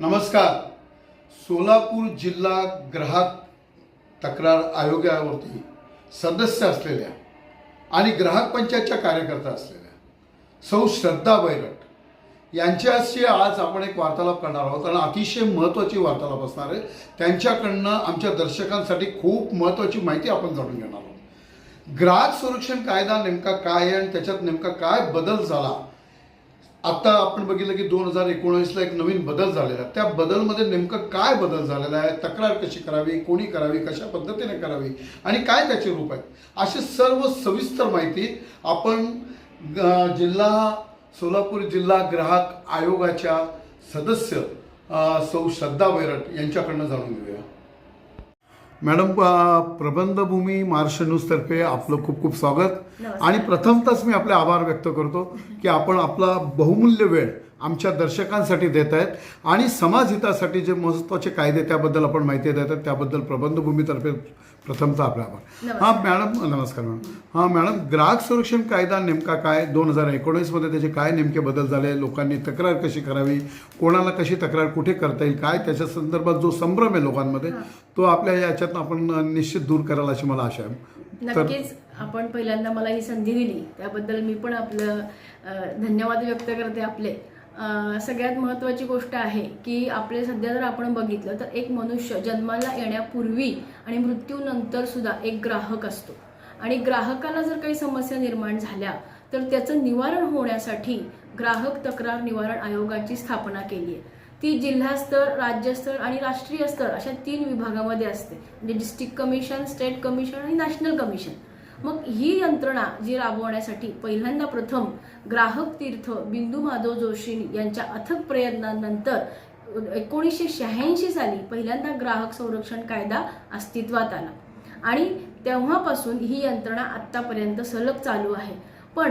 नमस्कार. सोलापूर जिल्हा ग्राहक तक्रार आयोगावरती सदस्य असलेल्या आणि ग्राहक पंचायतच्या कार्यकर्ता असलेल्या सौ श्रद्धा बैरट यांच्याशी आज आपण एक वार्तालाप करणार आहोत आणि अतिशय महत्त्वाची वार्तालाप असणार आहे. त्यांच्याकडनं आमच्या दर्शकांसाठी खूप महत्त्वाची माहिती आपण जाणून घेणार आहोत. ग्राहक संरक्षण कायदा नेमका काय आहे आणि त्याच्यात नेमका काय बदल झाला? आता आपण बघितलं की दोन हजार एकोणीसला एक नवीन बदल झालेला आहे. त्या बदलमध्ये नेमकं काय बदल झालेला आहे? तक्रार कशी करावी? कोणी करावी? कशा पद्धतीने करावी? आणि काय त्याचे रूप आहेत? अशी सर्व सविस्तर माहिती आपण जिल्हा सोलापूर जिल्हा ग्राहक आयोगाच्या सदस्य सौ श्रद्धा वैरट यांच्याकडनं जाणून घेऊया. मॅडम प्रबंधभूमी महाराष्ट्र न्यूजतर्फे आपलं खूप खूप स्वागत. आणि प्रथमतच मी आपले आभार व्यक्त करतो की आपण आपला बहुमूल्य वेळ आमच्या दर्शकांसाठी देत आहेत. आणि समाजहितासाठी जे महत्त्वाचे कायदे त्याबद्दल आपण माहिती देत आहेत त्याबद्दल प्रबंधभूमीतर्फे प्रथमतः आपला आभार. हां मॅडम नमस्कार मॅडम. हां मॅडम ग्राहक संरक्षण कायदा नेमका काय? दोन हजार एकोणीसमध्ये त्याचे काय नेमके बदल झाले? लोकांनी तक्रार कशी करावी? कोणाला कशी तक्रार कुठे करता येईल? काय? त्याच्या संदर्भात जो संभ्रम आहे लोकांमध्ये तो आपल्या याच्यात आपण निश्चित दूर कराल अशी मला आशा आहे. नक्कीच. आपण पहिल्यांदा मला ही संधी दिली. त्याबद्दल मी पण आपलं धन्यवाद व्यक्त करते आपले. सगळ्यात महत्त्वाची गोष्ट आहे की आपले सध्या जर आपण बघितलं तर एक मनुष्य जन्माला येण्यापूर्वी आणि मृत्यूनंतर सुद्धा एक ग्राहक असतो. आणि ग्राहकाला जर काही समस्या निर्माण झाल्या तर त्याचं निवारण होण्यासाठी ग्राहक तक्रार निवारण आयोगाची स्थापना केली आहे. ती जिल्हास्तर राज्यस्तर आणि राष्ट्रीय स्तर अशा तीन विभागामध्ये असते. म्हणजे डिस्ट्रिक्ट कमिशन स्टेट कमिशन आणि नॅशनल कमिशन. मग ही यंत्रणा जी राबवण्यासाठी पहिल्यांदा प्रथम ग्राहक तीर्थ बिंदू माधव जोशी यांच्या अथक प्रयत्नानंतर एकोणीसशे शहाऐंशी साली पहिल्यांदा ग्राहक संरक्षण कायदा अस्तित्वात आला. आणि तेव्हापासून ही यंत्रणा आत्तापर्यंत सलग चालू आहे. पण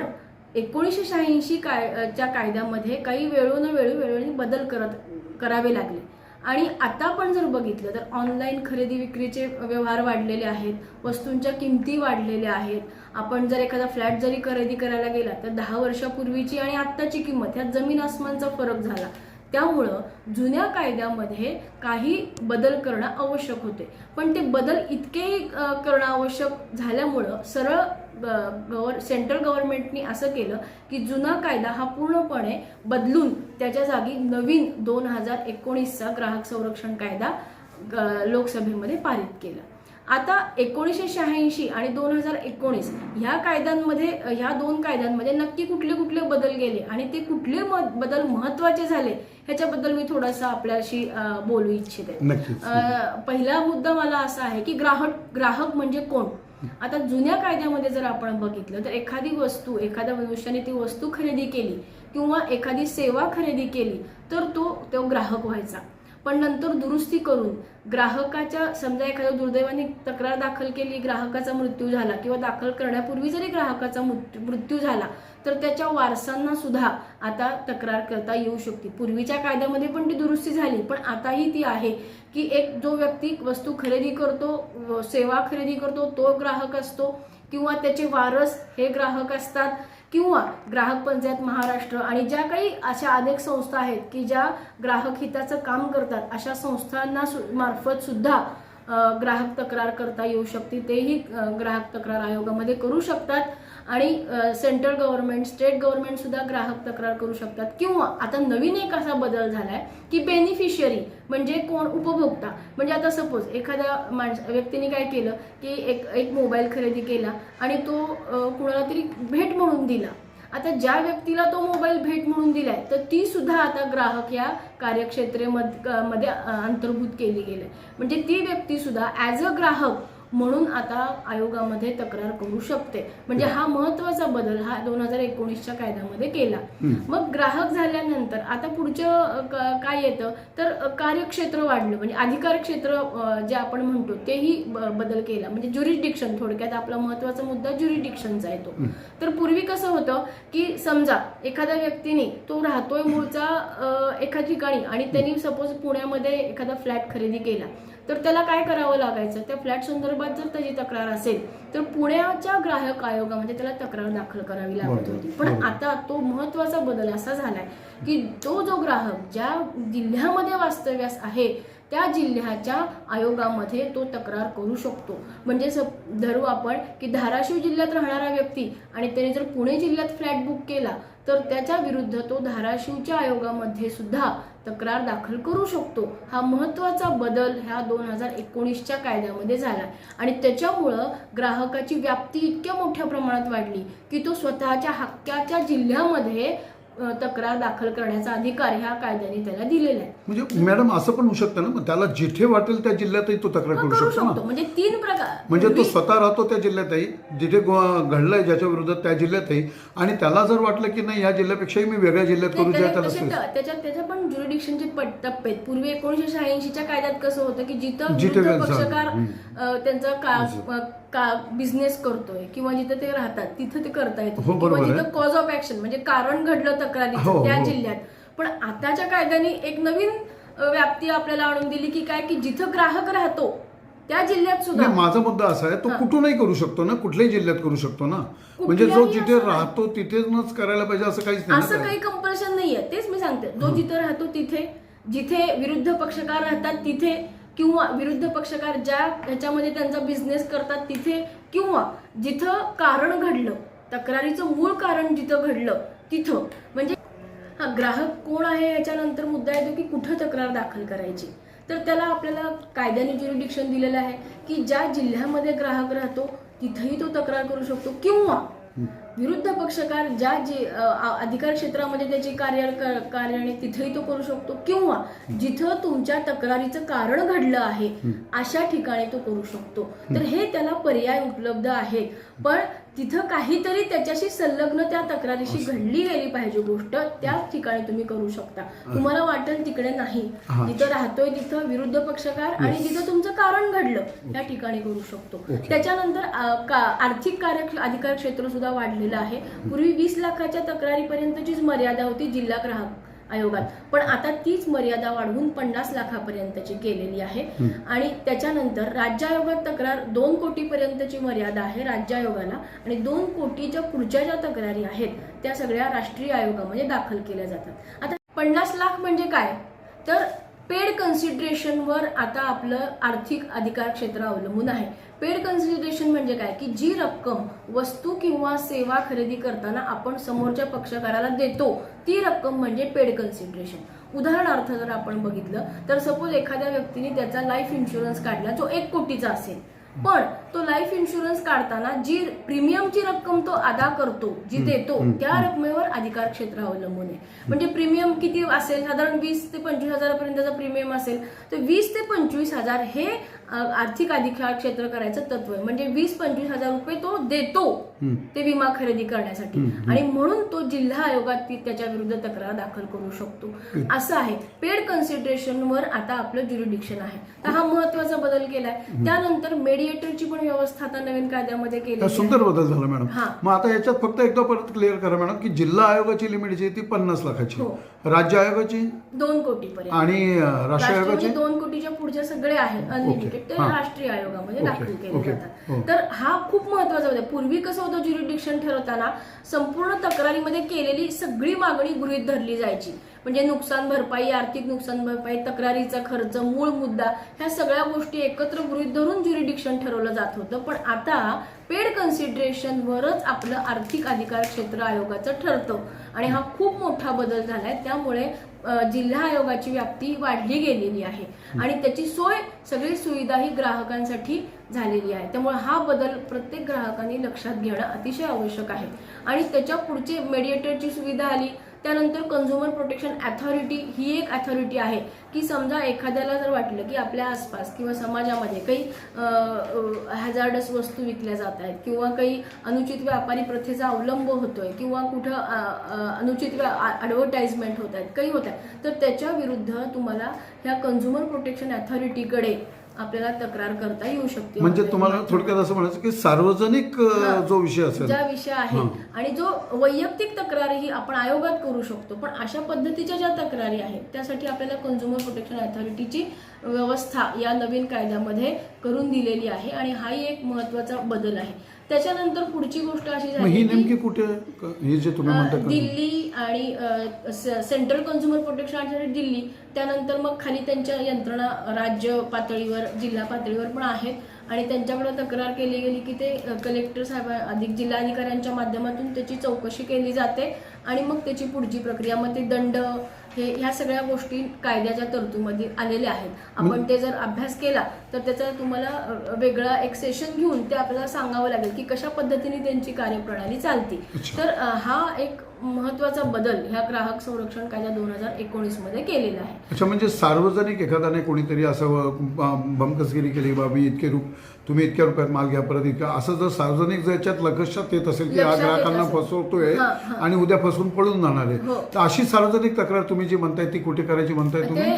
एकोणीसशे शहाऐंशी काय च्या कायद्यामध्ये काही वेळोनवेळी वेळोवेळी बदल करत करावे लागले. आणि आता पण जर बघितलं तर ऑनलाईन खरेदी विक्रीचे व्यवहार वाढलेले आहेत वस्तूंच्या किमती वाढलेल्या आहेत. आपण जर एखादा फ्लॅट जरी खरेदी करायला गेला तर दहा वर्षापूर्वीची आणि आत्ताची किंमत ह्यात जमीन आसमानचा फरक झाला. त्यामुळं जुन्या कायद्यामध्ये काही बदल करणं आवश्यक होते. पण ते बदल इतके करणं आवश्यक झाल्यामुळं सरळ गव्हर सेंट्रल गव्हर्नमेंटनी असं केलं की जुना कायदा हा पूर्णपणे बदलून त्याच्या जागी नवीन दोन हजार एकोणीसचा ग्राहक संरक्षण कायदा लोकसभेमध्ये पारित केला. आता एकोणीसशे शहाऐंशी आणि दोन हजार एकोणीस ह्या कायद्यांमध्ये ह्या दोन कायद्यांमध्ये नक्की कुठले कुठले बदल गेले आणि ते कुठले बदल महत्त्वाचे झाले ह्याच्याबद्दल मी थोडासा आपल्याशी बोलू इच्छिते. पहिला मुद्दा मला असा आहे की ग्राहक ग्राहक म्हणजे कोण? आता जुन्या कायद्यामध्ये जर आपण बघितलं तर एखादी वस्तू एखाद्या मनुष्याने ती वस्तू खरेदी केली किंवा एखादी सेवा खरेदी केली तर तो तो ग्राहक व्हायचा. पण नंतर दुरुस्ती करून ग्राहकाच्या समजा एखाद्या दुर्दैवाने तक्रार दाखल केली ग्राहकाचा मृत्यू झाला किंवा दाखल करण्यापूर्वी जरी ग्राहकाचा मृत्यू मृत्यू झाला तर त्याच्या वारसांना सुद्धा आता तक्रार करता येऊ शकते. पूर्वीच्या कायद्यामध्ये पण ती दुरुस्ती झाली पण आताही ती आहे की एक जो व्यक्ती वस्तू खरेदी करतो सेवा खरेदी करतो तो ग्राहक असतो किंवा त्याचे वारस हे ग्राहक असतात. किंवा ग्राहक पंचायत महाराष्ट्र आणि ज्या काही अशा अनेक संस्था आहेत की ज्या ग्राहक हिताचं काम करतात अशा संस्थांना सु मार्फत सुद्धा ग्राहक तक्रार करता येऊ शकते. तेही ग्राहक तक्रार आयोगामध्ये करू शकतात. आणि सेंट्रल गव्हर्नमेंट स्टेट गव्हर्नमेंट सुद्धा ग्राहक तक्रार करू शकतात. किंवा आता नवीन एक असा बदल झालाय की बेनिफिशियरी म्हणजे कोण? उपभोक्ता. म्हणजे आता सपोज एखाद्या माणस व्यक्तीने काय केलं की एक एक मोबाईल खरेदी केला आणि तो कुणाला तरी भेट म्हणून दिला. आता ज्या व्यक्तीला तो मोबाईल भेट म्हणून दिलाय तर ती सुद्धा आता ग्राहक या कार्यक्षेत्रेमध्ये मध्ये अंतर्भूत केली गेली. म्हणजे ती व्यक्ती सुद्धा ॲज अ ग्राहक म्हणून आता आयोगामध्ये तक्रार करू शकते. म्हणजे हा. महत्त्वाचा बदल हा दोन हजार एकोणीसच्या कायद्यामध्ये केला. मग ग्राहक झाल्यानंतर आता पुढचं काय येतं? तर कार्यक्षेत्र वाढलं. म्हणजे अधिकार क्षेत्र जे आपण म्हणतो तेही बदल केला. म्हणजे ज्युरिडिक्शन थोडक्यात आपला महत्त्वाचा मुद्दा ज्युरिडिक्शनचा येतो तर पूर्वी कसं होतं की समजा एखाद्या व्यक्तीने तो राहतोय मूळचा एका ठिकाणी आणि त्यांनी सपोज पुण्यामध्ये एखादा फ्लॅट खरेदी केला. तर त्याला काय करावं लागायचं त्या फ्लॅट संदर्भात जर त्याची तक्रार असेल तर पुण्याच्या ग्राहक आयोगामध्ये त्याला तक्रार दाखल करावी लागत होती पण. आता तो महत्त्वाचा बदल असा झालाय की तो जो ग्राहक ज्या जिल्ह्यामध्ये वास्तव्यास आहे त्या जिल्ह्याच्या आयोगामध्ये तो तक्रार करू शकतो. म्हणजे स धरू आपण की धाराशिव जिल्ह्यात राहणारा व्यक्ती आणि त्याने जर पुणे जिल्ह्यात फ्लॅट बुक केला तर त्याच्या विरुद्ध तो धाराशिवच्या आयोगामध्ये सुद्धा तक्रार दाखल करू शकतो. हा महत्त्वाचा बदल ह्या दोन हजार एकोणीसच्या कायद्यामध्ये झाला आणि त्याच्यामुळं ग्राहकाची व्याप्ती इतक्या मोठ्या प्रमाणात वाढली की तो स्वतःच्या हक्काच्या जिल्ह्यामध्ये तक्रार दाखल करण्याचा अधिकार ह्या कायद्याने त्याला दिलेला आहे. म्हणजे मॅडम असं पण होऊ शकतं ना? मग त्याला जिथे वाटेल त्या जिल्ह्यातही तो तक्रार करू करू शकतो ना? म्हणजे तीन प्रकार. म्हणजे तो स्वतः राहतो त्या जिल्ह्यातही जिथे गो- घडलंय ज्याच्या विरोधात त्या जिल्ह्यातही आणि त्याला जर वाटलं की नाही या जिल्ह्यापेक्षाही मी वेगळ्या जिल्ह्यात करू त्याच्या त्याला त्याच्यात त्याच्या पण ज्युरिडिक्शनचे टप्पे आहेत. पूर्वी एकोणीशे शहाऐंशीच्या कायद्यात कसं होतं की जिथं जिथे विरुद्ध व्यवसाय- पक्षकार. अ, त्यांचा का का बिझनेस करतोय किंवा जिथं ते राहतात तिथं ते करता येतं हो, किंवा बरोबर आहे. जिथं कॉज ऑफ ऍक्शन म्हणजे कारण घडलं हो, तक्रारीचं त्या हो. जिल्ह्यात पण आताच्या कायद्याने एक नवीन अ, व्याप्ती आपल्याला आणून दिली की काय की जिथं ग्राहक राहतो त्या जिल्ह्यात सुद्धा माझा मुद्दा असा आहे तो हा. कुठूनही करू शकतो ना कुठल्याही जिल्ह्यात करू शकतो ना म्हणजे जो कुठल्याही जिथे असं नाही. राहतो तिथेच करायला पाहिजे असं काहीच नाही असं काही कंपल्शन नाहीये तेच मी सांगते जो जिथं राहतो तिथे जिथे विरुद्ध पक्षकार राहतात तिथे किंवा विरुद्ध पक्षकार ज्या ह्याच्यामध्ये त्यांचा बिझनेस करतात तिथे किंवा जिथं कारण घडलं तक्रारीचं मूळ कारण जिथं घडलं तिथं. म्हणजे हा ग्राहक कोण आहे याच्यानंतर मुद्दा येतो की कुठं तक्रार दाखल करायची? तर त्याला आपल्याला कायद्याने ज्युरिडिक्शन दिलेलं आहे की ज्या जिल्ह्यामध्ये ग्राहक राहतो तिथेही तो तक्रार करू शकतो किंवा विरुद्ध पक्षकार ज्या जे अधिकार क्षेत्रामध्ये त्याची कार्य क- कार्य आहे तिथेही तो करू शकतो किंवा जिथं तुमच्या तक्रारीचं कारण घडलं आहे अशा ठिकाणी तो करू शकतो. तर हे त्याला पर्याय उपलब्ध आहेत. पण तिथं काहीतरी त्याच्याशी संलग्न त्या तक्रारीशी घडली गेली पाहिजे गोष्ट त्याच ठिकाणी तुम्ही करू शकता. तुम्हाला वाटेल तिकडे नाही. जिथं राहतोय तिथं विरुद्ध पक्षकार आणि जिथं तुमचं कारण घडलं त्या ठिकाणी करू शकतो. त्याच्यानंतर आर्थिक कार्य अधिकार क्षेत्र सुद्धा वाढलेलं आहे. पूर्वी वीस लाखाच्या तक्रारीपर्यंतचीच मर्यादा होती जिल्हा ग्राहक. आयोगात. पण आता तीच मर्यादा वाढवून पन्नास लाखापर्यंतची केलेली आहे. आणि त्याच्यानंतर राज्य आयोगात तक्रार दोन कोटीपर्यंतची मर्यादा आहे राज्य आयोगाला. आणि दोन कोटीच्या पुढच्या ज्या तक्रारी आहेत त्या सगळ्या राष्ट्रीय आयोगामध्ये दाखल केल्या जातात. आता पन्नास लाख म्हणजे काय? तर पेड कन्सिडरेशनवर आता आपलं आर्थिक अधिकार क्षेत्र अवलंबून आहे. पेड कन्सिडरेशन म्हणजे काय? की जी रक्कम वस्तू किंवा सेवा खरेदी करताना आपण समोरच्या पक्षकाराला देतो ती रक्कम म्हणजे पेड कन्सिडरेशन. उदाहरणार्थ जर आपण बघितलं तर सपोज एखाद्या व्यक्तीने त्याचा लाईफ इन्शुरन्स काढला जो एक कोटीचा असेल. पण तो लाईफ इन्शुरन्स काढताना जी प्रीमियमची रक्कम तो अदा करतो जी देतो त्या रकमेवर अधिकार क्षेत्र अवलंबून आहे. म्हणजे प्रीमियम किती असेल? साधारण वीस ते पंचवीस हजारापर्यंतचा प्रीमियम असेल तर वीस ते पंचवीस हजार हे आर्थिक अधिकार क्षेत्र करायचं तत्व आहे. म्हणजे वीस पंचवीस हजार रुपये तो देतो ते विमा खरेदी करण्यासाठी. आणि म्हणून तो जिल्हा आयोगात त्याच्या विरुद्ध तक्रार दाखल करू शकतो. असं आहे. पेड कन्सिडरेशनवर आता आपलं ज्युरिडिक्शन आहे. तर हा महत्त्वाचा बदल केलाय. त्यानंतर मेडिएटरची पण व्यवस्था आता नवीन कायद्यामध्ये केली सुंदर बदल झाला मॅडम. मग आता याच्यात फक्त एकदा परत क्लिअर करा मॅडम की जिल्हा आयोगाची लिमिट जी आहे ती पन्नास लाखाची हो. राज्य आयोगाची? दोन कोटीपर्यंत. आणि अं, राष्ट्रीय आयोगाची? दोन कोटीच्या पुढचे सगळे आहेत. अनलिमिटेड ते. राष्ट्रीय आयोगामध्ये दाखल केले जातात. हो. तर हा खूप महत्त्वाचा होता पूर्वी कसं होतं ज्युरिडिक्शन ठरवताना संपूर्ण तक्रारीमध्ये केलेली सगळी मागणी गृहीत धरली जायची. म्हणजे नुकसान भरपाई आर्थिक नुकसान भरपाई तक्रारीचा खर्च मूळ मुद्दा ह्या सगळ्या गोष्टी एकत्र गृहीत धरून ज्युरिडिक्शन ठरवलं जात होतं. पण आता पेड कन्सिडरेशनवरच आपलं आर्थिक अधिकार क्षेत्र आयोगाचं ठरतं. आणि हा खूप मोठा बदल झालाय. त्यामुळे जिल्हा आयोगाची व्याप्ती वाढली गेलेली आहे. आणि त्याची सोय सगळी सुविधा ही ग्राहकांसाठी झालेली आहे. त्यामुळे हा बदल प्रत्येक ग्राहकांनी लक्षात घेणं अतिशय आवश्यक आहे. आणि त्याच्या पुढचे मेडिएटरची सुविधा आली त्यानंतर कन्झ्युमर प्रोटेक्शन अथॉरिटी ही एक अथॉरिटी आहे की समजा एखाद्याला जर वाटलं की आपल्या आसपास किंवा समाजामध्ये काही हॅझार्डस वस्तू विकल्या जात आहेत किंवा काही अनुचित व्यापारी प्रथेचा अवलंब होतोय किंवा कुठं अनुचित व्या अनुचित ॲडव्हर्टाइजमेंट होत आहेत काही होत आहेत तर त्याच्या विरुद्ध तुम्हाला ह्या कन्झ्युमर प्रोटेक्शन अथॉरिटीकडे आपल्याला तक्रार करता येऊ शकते म्हणजे तुम्हाला. थोडक्यात असं म्हणायचं की सार्वजनिक. जो विषय असेल ज्या विषय आहे. आणि जो वैयक्तिक तक्रारही आपण आयोगात करू शकतो पण अशा पद्धतीच्या ज्या तक्रारी आहेत त्यासाठी आपल्याला कन्झ्युमर प्रोटेक्शन अथॉरिटीची व्यवस्था या नवीन कायद्यामध्ये करून दिलेली आहे आणि हाही एक महत्त्वाचा बदल आहे त्याच्यानंतर पुढची गोष्ट अशी मग ही झाली की नेमकी कुठे क- हे जे तुम्ही अ, म्हणता का- दिल्ली आणि अ, स- central consumer protection authority Delhi. त्यानंतर मग खाली त्यांच्या यंत्रणा राज्य पातळीवर जिल्हा पातळीवर पण आहेत. आणि त्यांच्याकडे तक्रार केली गेली की ते अ, कलेक्टर साहेब अधिक जिल्हाधिकाऱ्यांच्या माध्यमातून त्याची चौकशी केली जाते. आणि मग त्याची पुढची प्रक्रिया मग ते दंड हे ह्या सगळ्या गोष्टी कायद्याच्या तरतूदमध्ये आलेल्या आहेत. आपण ते जर अभ्यास केला तर त्याचा तुम्हाला वेगळा एक सेशन घेऊन ते आपल्याला सांगावं लागेल की कशा पद्धतीने त्यांची कार्यप्रणाली चालते. तर हा एक महत्त्वाचा बदल ह्या ग्राहक संरक्षण कायदा दोन हजार एकोणीसमध्ये केलेला आहे. अच्छा म्हणजे सार्वजनिक एखाद्याने कोणीतरी असं बमकसगिरी केली बाबी इतके रूप तुम्ही इतक्या रुपयात माल घ्या परत इतक्या असं जर सार्वजनिक याच्यात लक्षात येत असेल की हा लक्षात येत ग्राहकांना असेल. फसवतोय हां, हां. आणि उद्या फसवून पळून जाणार आहे हो. तर अशी सार्वजनिक तक्रार तुम्ही जी म्हणताय ती कुठे करायची म्हणताय ते तुम्ही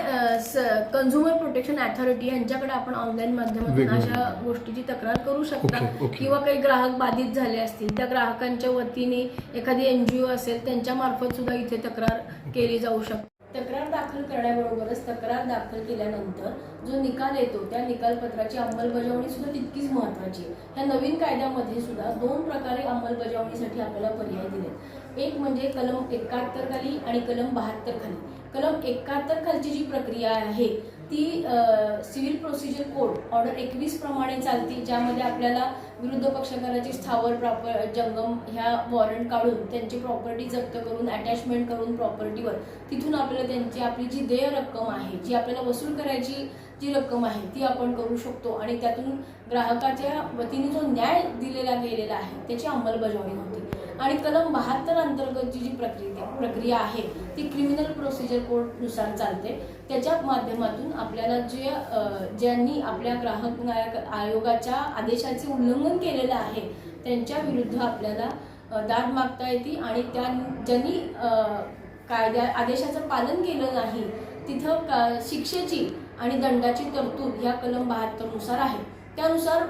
कन्झ्युमर प्रोटेक्शन अथॉरिटी यांच्याकडे आपण ऑनलाईन माध्यमातून. अशा गोष्टीची तक्रार करू शकता ओके, ओके. किंवा काही ग्राहक बाधित झाले असतील त्या ग्राहकांच्या वतीने एखादी एनजीओ असेल त्यांच्या मार्फत सुद्धा इथे तक्रार केली जाऊ शकते तक्रार दाखल करण्याबरोबरच तक्रार दाखल केल्यानंतर जो निकाल येतो त्या निकालपत्राची अंमलबजावणी सुद्धा तितकीच महत्वाची आहे. ह्या नवीन कायद्यामध्ये सुद्धा दोन प्रकारे अंमलबजावणीसाठी आपल्याला पर्याय दिलेत. एक म्हणजे कलम एकाहत्तर खाली आणि कलम बहात्तर खाली कलम एकाहत्तर खालची जी प्रक्रिया आहे ती सिव्हिल प्रोसिजर कोड ऑर्डर एकवीस प्रमाणे चालते ज्यामध्ये आपल्याला विरुद्ध पक्षकाराची स्थावर प्रॉपर जंगम ह्या वॉरंट काढून त्यांची प्रॉपर्टी जप्त करून अटॅचमेंट करून प्रॉपर्टीवर तिथून आपल्याला त्यांची आपली जी देय रक्कम आहे जी आपल्याला वसूल करायची जी रक्कम आहे ती आपण करू शकतो. आणि त्यातून ग्राहकाच्या वतीने जो न्याय दिलेला गेलेला आहे त्याची अंमलबजावणी होती. आणि कलम बहात्तर अंतर्गतची जी प्रक्रिया प्रक्रिया आहे ती क्रिमिनल प्रोसिजर कोडनुसार चालते. त्याच्या माध्यमातून आपल्याला जे ज्यांनी आपल्या ग्राहक नायक आयोगाच्या आदेशाचे उल्लंघन केलेलं आहे त्यांच्या विरुद्ध आपल्याला दाद मागता येते आणि त्या ज्यांनी कायद्या आदेशाचं पालन केलं नाही तिथं का शिक्षेची आणि दंडाची तरतूद ह्या कलम बहात्तरनुसार आहे. त्यानुसार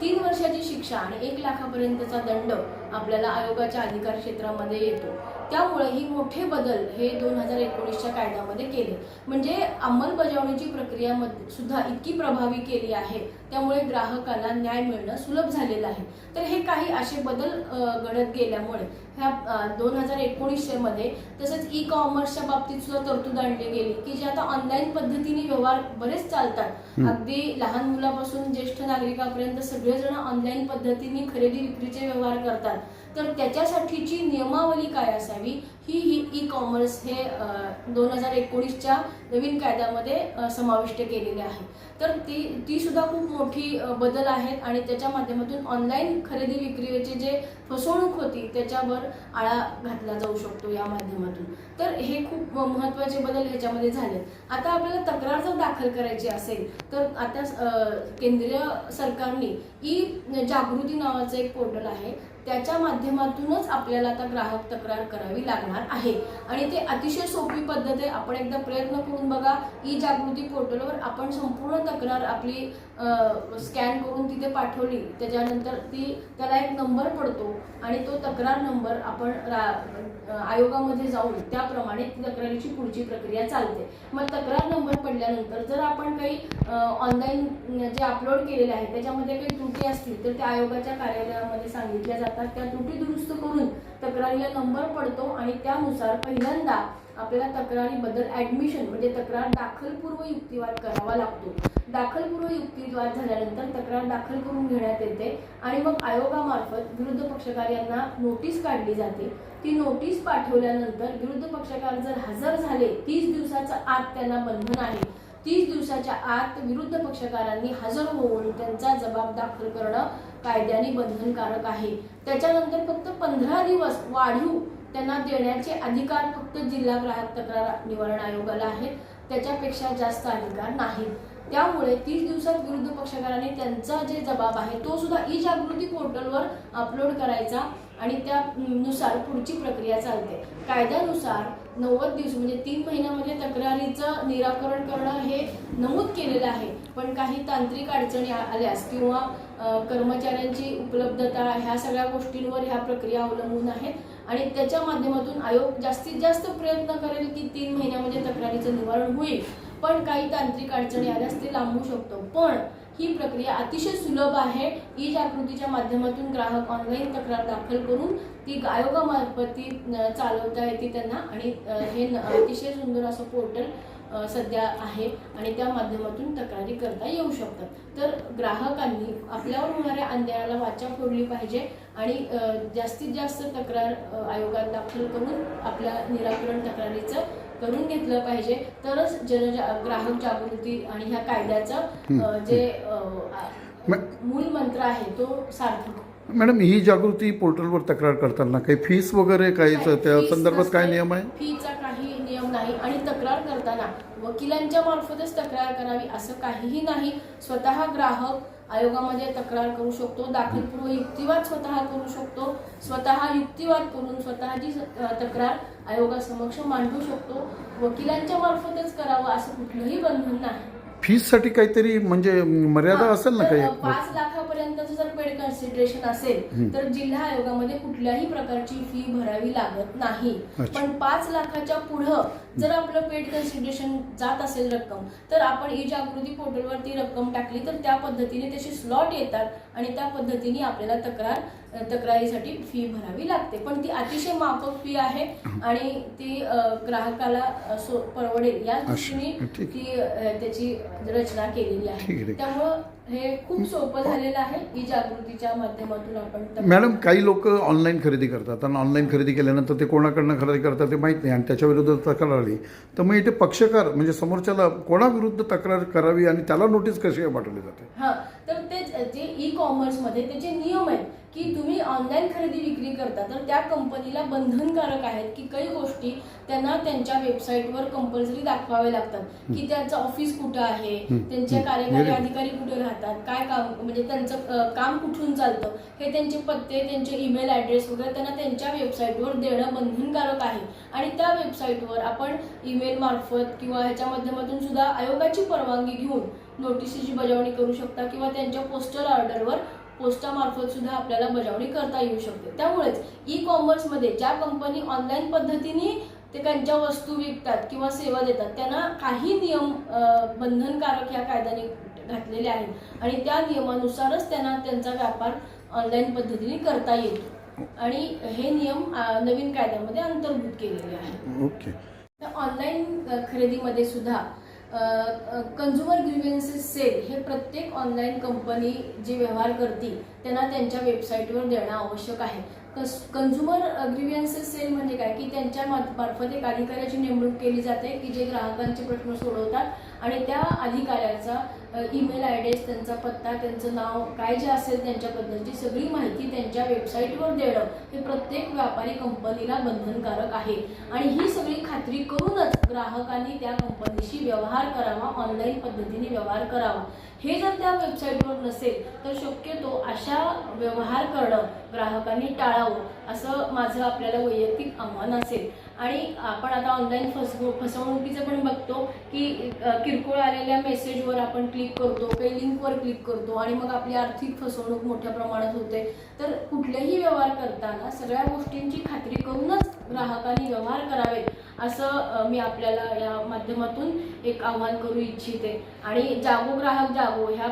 तीन वर्षाची शिक्षा आणि एक लाखापर्यंतचा दंड आपल्याला आयोगाच्या अधिकार क्षेत्रामध्ये येतो. त्यामुळे ही मोठे बदल हे दोन हजार एकोणीसच्या कायद्यामध्ये केले. म्हणजे अंमलबजावणीची प्रक्रिया सुद्धा इतकी प्रभावी केली आहे. त्यामुळे ग्राहकाला न्याय मिळणं सुलभ झालेलं आहे. तर हे काही असे बदल घडत गेल्यामुळे ह्या दोन हजार एकोणीसशे मध्ये तसंच ई कॉमर्सच्या बाबतीत सुद्धा तरतूद आणली गेली की जे आता ऑनलाईन पद्धतीने व्यवहार बरेच चालतात. अगदी लहान मुलापासून ज्येष्ठ नागरिकापर्यंत सगळेजण ऑनलाईन पद्धतीने खरेदी विक्रीचे व्यवहार करतात. तर त्याच्यासाठीची नियमावली काय असावी? ही ही ई कॉमर्स हे दोन हजार एकोणीसच्या नवीन कायद्यामध्ये समाविष्ट केलेले आहे. तर ती ती सुद्धा खूप मोठी बदल आहेत आणि त्याच्या माध्यमातून ऑनलाईन खरेदी विक्रीची जे फसवणूक होती त्याच्यावर आळा घातला जाऊ शकतो या माध्यमातून. तर हे खूप महत्त्वाचे बदल ह्याच्यामध्ये झाले आता आपल्याला तक्रार जर दाखल करायची असेल तर आता केंद्रीय सरकारने ई जागृती नावाचं एक पोर्टल आहे. त्याच्या माध्यमातूनच आपल्याला आता ग्राहक तक्रार करावी लागणार आहे. आणि ते अतिशय सोपी पद्धत आहे. आपण एकदा प्रयत्न करून बघा. ई जागृती पोर्टलवर आपण संपूर्ण तक्रार आपली स्कॅन करून तिथे पाठवली. त्याच्यानंतर ती त्याला एक नंबर पडतो आणि तो तक्रार नंबर आपण रा- आयोगामध्ये जाऊन त्याप्रमाणे तक्रारीची पुढची प्रक्रिया चालते. मग तक्रार नंबर पडल्यानंतर जर आपण काही ऑनलाईन जे अपलोड केलेले आहे त्याच्यामध्ये काही त्रुटी असतील तर त्या आयोगाच्या कार्यालयामध्ये सांगितल्या जातात. त्या त्रुटी दुरुस्त करून तक्रारीला नंबर पडतो आणि त्यानुसार पहिल्यांदा आपल्याला तक्रारीबद्दल ऍडमिशन म्हणजे तक्रार दाखलपूर्व युक्तिवाद करावा लागतो. दाखलपूर्व युक्तिवाद झाल्यानंतर तक्रार दाखल करून घेण्यात येते आणि मग आयोगामार्फत विरुद्ध पक्षकार यांना नोटीस काढली जाते. ती नोटीस पाठवल्यानंतर विरुद्ध पक्षकार जर हजर झाले तीस दिवसाचा आत त्यांना बंधन आहे. तीस दिवसाच्या आत विरुद्ध पक्षकारांनी हजर होऊन त्यांचा जबाब दाखल करणं कायद्याने बंधनकारक आहे. त्याच्यानंतर फक्त पंधरा दिवस वाढीव त्यांना देण्याचे अधिकार फक्त जिल्हा ग्राहक तक्रार निवारण आयोगाला आहेत. त्याच्यापेक्षा जास्त अधिकार नाहीत. त्यामुळे तीस दिवसात विरुद्ध पक्षकारांनी त्यांचा जे जबाब आहे तो सुद्धा ई जागृती पोर्टलवर अपलोड करायचा आणि त्यानुसार पुढची प्रक्रिया चालते. कायद्यानुसार नव्वद दिवस म्हणजे तीन महिन्यामध्ये तक्रारीचं निराकरण करणं हे नमूद केलेलं आहे. पण काही तांत्रिक अडचणी आल्यास किंवा कर्मचाऱ्यांची उपलब्धता ह्या सगळ्या गोष्टींवर ह्या प्रक्रिया अवलंबून आहेत आणि त्याच्या माध्यमातून आयोग जास्तीत जास्त प्रयत्न करेल की तीन महिन्यामध्ये तक्रारीचं निवारण होईल. पण काही तांत्रिक अडचणी आल्यास ते लांबू शकतो. पण ही प्रक्रिया अतिशय सुलभ आहे. ई जागृतीच्या माध्यमातून ग्राहक ऑनलाईन तक्रार दाखल करून ती आयोगामार्फत ती चालवता येते त्यांना. आणि हे अतिशय सुंदर असं पोर्टल सध्या आहे आणि त्या माध्यमातून तक्रारी करता येऊ शकतात. तर ग्राहकांनी आपल्यावर होणाऱ्या अन्यायाला वाचा फोडली पाहिजे आणि जास्तीत जास्त तक्रार आयोगात दाखल करून आपल्या निराकरण तक्रारीचं करून घेतलं पाहिजे. तरच जनजा ग्राहक जागृती आणि ह्या कायद्याचं जे अ, आ- मॅ- मूळ मंत्र आहे तो सार्थक. मॅडम ही जागृती पोर्टलवर तक्रार करताना काही फीस वगैरे काही त्या संदर्भात काय नियम आहे? फीचा नाही आणि तक्रार करताना वकिलांच्या मार्फतच तक्रार करावी असं काहीही नाही. स्वतः ग्राहक आयोगामध्ये तक्रार करू शकतो दाखलपूर्व युक्तिवाद स्वतः करू शकतो स्वतः युक्तिवाद करून स्वतःची तक्रार आयोगासमक्ष मांडू शकतो. वकिलांच्या मार्फतच करावं असं कुठलंही बंधन नाही. फीससाठी काहीतरी म्हणजे मर्यादा हा, असेल ना तर, काही? पाच लाखापर्यंतचं जर पेड कन्सिडरेशन असेल तर जिल्हा आयोगामध्ये कुठल्याही प्रकारची फी भरावी लागत नाही. अच्छा. पण पाच लाखाच्या पुढं जर आपलं पेड कन्सिडरेशन जात असेल रक्कम तर आपण ई जागृती पोर्टलवर ती रक्कम टाकली तर त्या पद्धतीने तसे स्लॉट येतात आणि त्या पद्धतीने आपल्याला तक्रार तक्रारीसाठी फी भरावी लागते पण ती अतिशय माफक फी आहे आणि ती ग्राहकाला परवडेल या दृष्टीने. ती त्याची रचना केलेली आहे. त्यामुळं हे खूप सोपं झालेलं आहे जागृतीच्या माध्यमातून आपण मॅडम काही लोक ऑनलाईन खरेदी करतात आणि ऑनलाईन खरेदी केल्यानंतर ते कोणाकडनं खरेदी करतात ते माहीत नाही आणि त्याच्या विरुद्ध तक्रार आली. तर मग इथे पक्षकार म्हणजे समोरच्याला कोणाविरुद्ध तक्रार करावी आणि त्याला नोटीस कशी पाठवली जाते? हा तर ते जे ई कॉमर्समध्ये त्याचे नियम आहेत की तुम्ही ऑनलाईन खरेदी विक्री करता तर त्या कंपनीला बंधनकारक आहेत की काही गोष्टी त्यांना त्यांच्या वेबसाईटवर कंपल्सरी दाखवावे लागतात. की त्यांचं ऑफिस कुठं आहे त्यांचे कार्यकारी अधिकारी कुठे राहतात काय काम म्हणजे त्यांचं काम कुठून चालतं हे त्यांचे पत्ते त्यांचे ईमेल ॲड्रेस वगैरे त्यांना त्यांच्या वेबसाईटवर देणं बंधनकारक आहे. आणि त्या वेबसाईटवर आपण ईमेल मार्फत किंवा ह्याच्या माध्यमातून सुद्धा आयोगाची परवानगी घेऊन नोटिसीची बजावणी करू शकता किंवा त्यांच्या पोस्टल ऑर्डरवर पोस्टामार्फत सुद्धा आपल्याला बजावणी करता येऊ शकते. त्यामुळेच ई कॉमर्समध्ये ज्या कंपनी ऑनलाईन पद्धतीने ते त्यांच्या वस्तू विकतात किंवा सेवा देतात त्यांना काही नियम बंधनकारक या कायद्याने घातलेले आहेत. आणि त्या नियमानुसारच त्यांना त्यांचा व्यापार ऑनलाईन पद्धतीने करता येतो. आणि हे नियम नवीन कायद्यामध्ये अंतर्भूत केलेले आहेत. ओके ऑनलाईन खरेदीमध्ये सुद्धा कन्झ्युमर ग्रीव्हन्सेस सेल हे प्रत्येक ऑनलाईन कंपनी जे व्यवहार करतील त्यांना त्यांच्या वेबसाईटवर देणं आवश्यक आहे. कस कन्झ्युमर ग्रीव्हन्सेस सेल म्हणजे काय? की त्यांच्या मार्फत एक अधिकाऱ्याची नेमणूक केली जाते की जे ग्राहकांचे प्रश्न सोडवतात आणि त्या अधिकाऱ्याचा ईमेल आय डी त्यांचा पत्ता त्यांचं नाव काय जे असेल त्यांच्याबद्दलची सगळी माहिती त्यांच्या वेबसाईटवर देणं हे प्रत्येक व्यापारी कंपनीला बंधनकारक आहे. आणि ही सगळी खात्री करूनच ग्राहकांनी त्या कंपनीशी व्यवहार करावा ऑनलाईन पद्धतीने व्यवहार करावा. हे जर त्या वेबसाईटवर नसेल तर शक्यतो अशा व्यवहार करणं ग्राहकांनी टाळावं असं माझं आपल्याला वैयक्तिक आव्हान असेल. आणि आपण आता ऑनलाईन फसव फसवणुकीचं पण बघतो की किरकोळ आलेल्या मेसेजवर आपण क्लिक करतो काही लिंकवर क्लिक करतो आणि मग आपली आर्थिक फसवणूक मोठ्या प्रमाणात होते. तर कुठलेही व्यवहार करताना सगळ्या गोष्टींची खात्री करूनच ग्राहकांनी व्यवहार करावेत असं मी आपल्याला या माध्यमातून एक आव्हान करू इच्छिते. आणि जागो ग्राहक जागो ह्या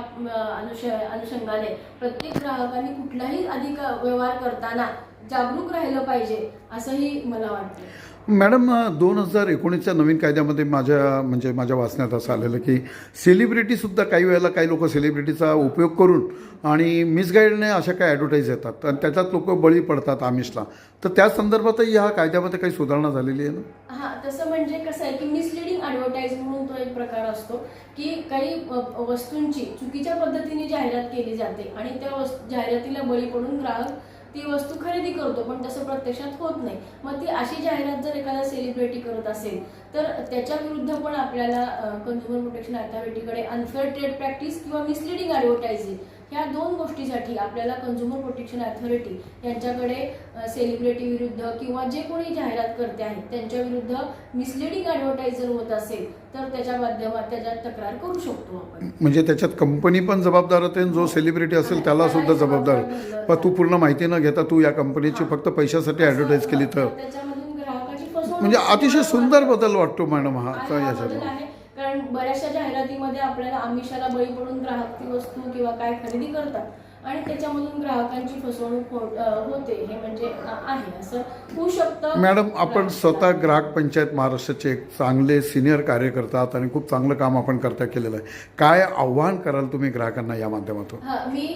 अनुष अनुषंगाने प्रत्येक ग्राहकांनी कुठलाही अधिक व्यवहार करताना जागरूक राहिलं पाहिजे असंही मला वाटतं. मॅडम दोन हजार एकोणीसच्या नवीन कायद्यामध्ये माझ्या म्हणजे माझ्या वाचण्यात असं आलेलं की सेलिब्रिटीसुद्धा काही वेळेला काही लोक सेलिब्रिटीचा उपयोग करून आणि मिसगाईडने अशा काही ॲडव्हर्टाईज येतात आणि त्याच्यात लोक बळी पडतात आमिषला. तर त्या संदर्भातही ह्या कायद्यामध्ये काही सुधारणा झालेली आहे ना? हा तसं म्हणजे कसं आहे की मिसलिडिंग ॲडव्हर्टाईज म्हणून तो एक प्रकार असतो की काही वस्तूंची चुकीच्या पद्धतीने जाहिरात केली जाते आणि त्या वस्तू जाहिरातीला बळी पडून ग्राहक ती वस्तू खरेदी करतो पण तसं प्रत्यक्षात होत नाही. मग ती अशी जाहिरात जर एखादा सेलिब्रिटी करत असेल तर त्याच्या विरुद्ध पण आपल्याला कन्झ्युमर प्रोटेक्शन अथॉरिटीकडे अनफेअर ट्रेड प्रॅक्टिस किंवा मिसलिडिंग ॲडव्हर्टायझिंग ह्या दोन गोष्टीसाठी आपल्याला कन्झ्युमर प्रोटेक्शन अथॉरिटी यांच्याकडे सेलिब्रिटी विरुद्ध किंवा जे कोणी जाहिरात करते आहेत त्यांच्या विरुद्ध मिसलिडिंग ॲडव्हर्टायझर होत असेल तर त्याच्या माध्यमात त्याच्यात तक्रार करू शकतो आपण. म्हणजे त्याच्यात कंपनी पण जबाबदार होते आणि जो सेलिब्रिटी असेल त्याला सुद्धा जबाबदार. पण तू पूर्ण माहिती न घेता तू या कंपनीची फक्त पैशासाठी ॲडव्हर्टाईज केली तर. त्याच्यामधून ग्राहकाची फसवणूक म्हणजे अतिशय सुंदर बदल वाटतो मॅडम हा आणि हा बदल याच्यात आहे. कारण बऱ्याचशा जाहिरातीमध्ये आपल्याला आमिषाला बळी पडून ग्राहक ती वस्तू किंवा काय खरेदी करतात. आणि त्याच्यामधून ग्राहकांची फसवणूक हो- होते हे म्हणजे आहे असं होऊ शकतं. मॅडम आपण स्वतः ग्राहक पंचायत महाराष्ट्राचे एक चांगले सिनियर कार्यकर्ता आहात आणि खूप चांगलं काम आपण करता केलेलं आहे. काय आव्हान कराल तुम्ही ग्राहकांना या माध्यमातून? हा मी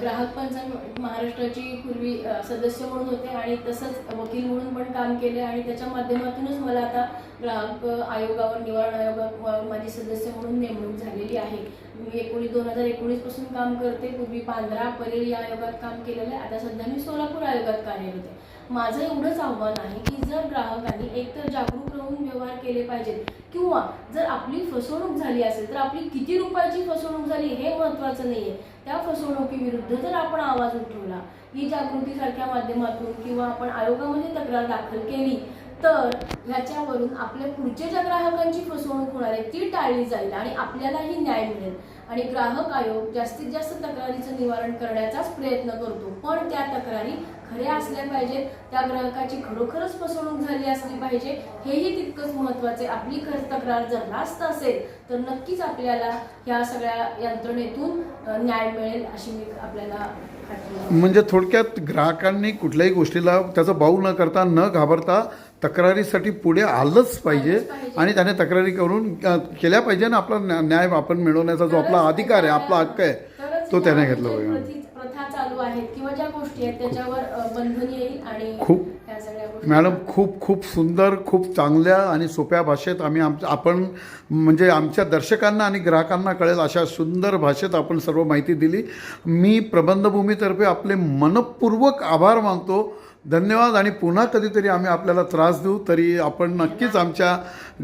ग्राहक पंचायत महाराष्ट्राची पूर्वी सदस्य म्हणून होते आणि तसंच वकील म्हणून पण काम केले आणि त्याच्या माध्यमातूनच मला आता ग्राहक आयोगावर निवारण आयोगावर माझी सदस्य म्हणून नेमणूक झालेली आहे. मी एकोणीस दोन हजार एकोणीसपासून काम करते पूर्वी पांढरा परेल या आयोगात काम केलेलं आहे आता सध्या मी सोलापूर आयोगात कार्यरत आहे. माझं एवढंच आव्हान आहे की जर ग्राहकांनी एकतर जागरूक राहून व्यवहार केले पाहिजेत किंवा जर आपली फसवणूक झाली असेल तर आपली किती रुपयाची फसवणूक झाली हे महत्वाचं आहे त्या फसवणुकीविरुद्ध जर आपण आवाज उठवला ही जागृतीसारख्या माध्यमातून किंवा आपण आयोगामध्ये तक्रार दाखल केली तर ह्याच्यावरून आपल्या पुढच्या ज्या ग्राहकांची फसवणूक होणार आहे ती टाळली जाईल आणि आपल्यालाही न्याय मिळेल. आणि ग्राहक आयोग जास्तीत जास्त तक्रारीचं निवारण करण्याचाच प्रयत्न करतो. पण त्या तक्रारी खऱ्या असल्या पाहिजेत. त्या ग्राहकाची खरोखरच फसवणूक झाली असली पाहिजे. हेही तितकंच महत्त्वाचे आपली खर तक्रार जर रास्त असेल तर नक्कीच आपल्याला ह्या सगळ्या यंत्रणेतून न्याय मिळेल अशी मी आपल्याला म्हणजे थोडक्यात ग्राहकांनी कुठल्याही गोष्टीला त्याचा बाऊ न करता न घाबरता तक्रारीसाठी पुढे आलंच पाहिजे. आणि त्याने तक्रारी करून केल्या पाहिजे ना आपला न्या- न्याय आपण मिळवण्याचा जो आपला अधिकार आहे आपला हक्क आहे तरच तो त्याने घेतला जे पाहिजे. प्रथि- प्रथा चालू आहेत किंवा ज्या गोष्टी आहेत त्याच्यावर अ, बंधन येईल आणि खूप- ह्या सगळ्या गोष्टी मॅडम खूप खूप सुंदर खूप चांगल्या आणि सोप्या भाषेत आम्ही आम आपण म्हणजे आमच्या दर्शकांना आणि ग्राहकांना कळेल अशा सुंदर भाषेत आपण सर्व माहिती दिली. मी प्रबंधभूमीतर्फे आपले मनपूर्वक आभार मानतो. धन्यवाद आणि पुन्हा कधीतरी आम्ही आपल्याला त्रास देऊ तरी आपण नक्कीच आमच्या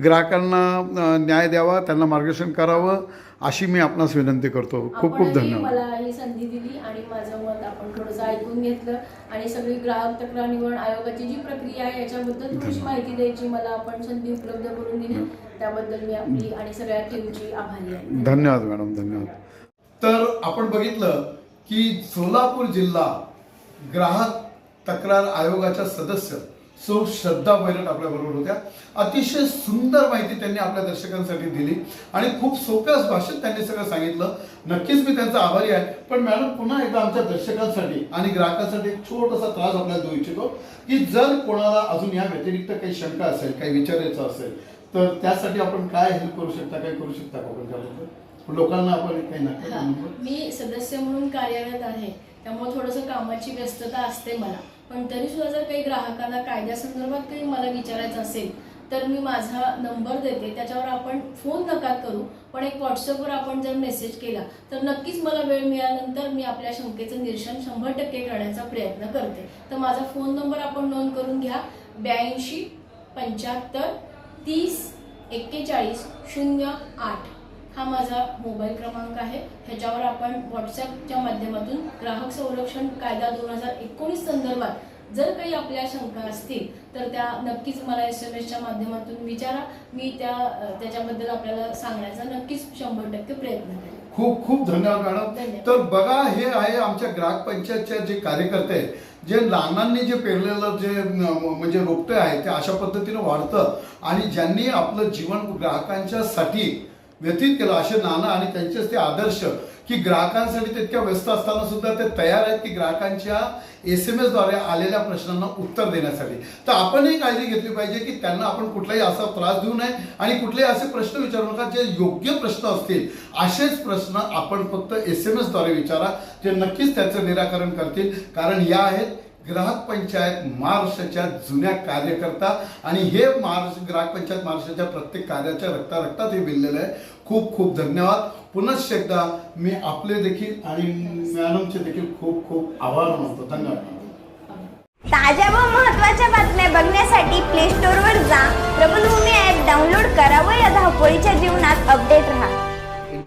ग्राहकांना न्याय द्यावा त्यांना मार्गदर्शन करावं अशी मी आपणास विनंती करतो. खूप खूप धन्यवाद. मला ही संधी दिली आणि माझं मत आपण थोडंसं ऐकून घेतलं आणि सगळी ग्राहक तक्रार निवडण आयोगाची जी प्रक्रिया आहे याच्याबद्दल थोडीशी माहिती द्यायची मला आपण संधी उपलब्ध करून दिली. त्याबद्दल मी आपली आणि सगळ्या टीमची आभारी आहे. धन्यवाद मॅडम धन्यवाद. तर आपण बघितलं की सोलापूर जिल्हा ग्राहक तक्रार आयोगाच्या सदस्य सौ श्रद्धा बैरट आपल्या बरोबर होत्या. अतिशय सुंदर माहिती त्यांनी आपल्या दर्शकांसाठी दिली आणि खूप सोप्याच भाषेत त्यांनी सगळं सांगितलं. नक्कीच मी त्यांचा आभारी आहे. पण मॅडम पुन्हा एकदा आमच्या दर्शकांसाठी आणि ग्राहकांसाठी एक छोटासा त्रास आपल्याला देऊ इच्छितो की जर कोणाला अजून या व्यतिरिक्त काही शंका असेल काही विचारायचं असेल तर त्यासाठी आपण काय हेल्प करू शकता काय करू शकता का आपण लोकांना आपण काही हा, नका मी सदस्य म्हणून कार्यरत आहे. त्यामुळे थोडंसं कामाची व्यस्तता असते मला. पण तरी सुद्धा जर काही ग्राहकांना कायद्यासंदर्भात काही मला विचारायचं असेल तर मी माझा नंबर देते. त्याच्यावर आपण फोन नका करू. पण एक व्हॉट्सअपवर आपण जर मेसेज केला तर नक्कीच मला वेळ मिळाल्यानंतर मी आपल्या शंकेचं निरसन शंभर टक्के करण्याचा प्रयत्न करते. तर माझा फोन नंबर आपण नोंद करून घ्या. ब्याऐंशी पंच्याहत्तर तीस एक्केचाळीस शून्य आठ. हा माझा मोबाईल क्रमांक आहे. ह्याच्यावर आपण व्हॉट्सअपच्या माध्यमातून ग्राहक संरक्षण कायदा दोन हजार एकोणीस संदर्भात जर काही आपल्या शंका असतील तर त्या नक्कीच मला एस एम एसच्या माध्यमातून विचारा. मी त्या त्याच्याबद्दल आपल्याला सांगण्याचा नक्कीच शंभर टक्के प्रयत्न करेन. खूप खूप धन्यवाद मॅडम. तर बघा हे आहे आमच्या ग्राहक पंचायतच्या जे कार्यकर्ते आहेत जे लहानांनी जे पेरलेलं जे म्हणजे रोपटे आहे ते अशा पद्धतीनं वाढतं आणि ज्यांनी आपलं जीवन ग्राहकांच्यासाठी व्यतीत केलं. असे नाना आणि त्यांचेच ते आदर्श की ग्राहकांसाठी तितक्या व्यस्त असताना सुद्धा ते तयार आहेत की ग्राहकांच्या एस एम एसद्वारे आलेल्या प्रश्नांना उत्तर देण्यासाठी. तर आपणही काळजी घेतली पाहिजे की त्यांना आपण कुठलाही असा त्रास देऊ नये आणि कुठलेही असे प्रश्न विचारू नका जे योग्य प्रश्न असतील. असेच प्रश्न आपण फक्त एस एम एसद्वारे विचारा जे नक्कीच त्याचं निराकरण करतील. कारण या आहेत ग्राहक पंचायत महाराष्ट्राच्या जुन्या कार्यकर्ता आणि हे महाराष्ट्र ग्राहक पंचायत महाराष्ट्राच्या प्रत्येक कार्याच्या रक्ता रक्तात हे बिललेलं आहे. खूप खूप धन्यवाद. पुनश्च एकदा मी आपले देखील आणि मॅडमचे देखील खूप खूप आभार मानतो. धन्यवाद. ताज्या व महत्त्वाच्या बातम्या बघण्यासाठी प्ले स्टोअरवर जा. प्रबलभूमी ॲप डाउनलोड करा व या धावपळीच्या जीवनात अपडेट राहा.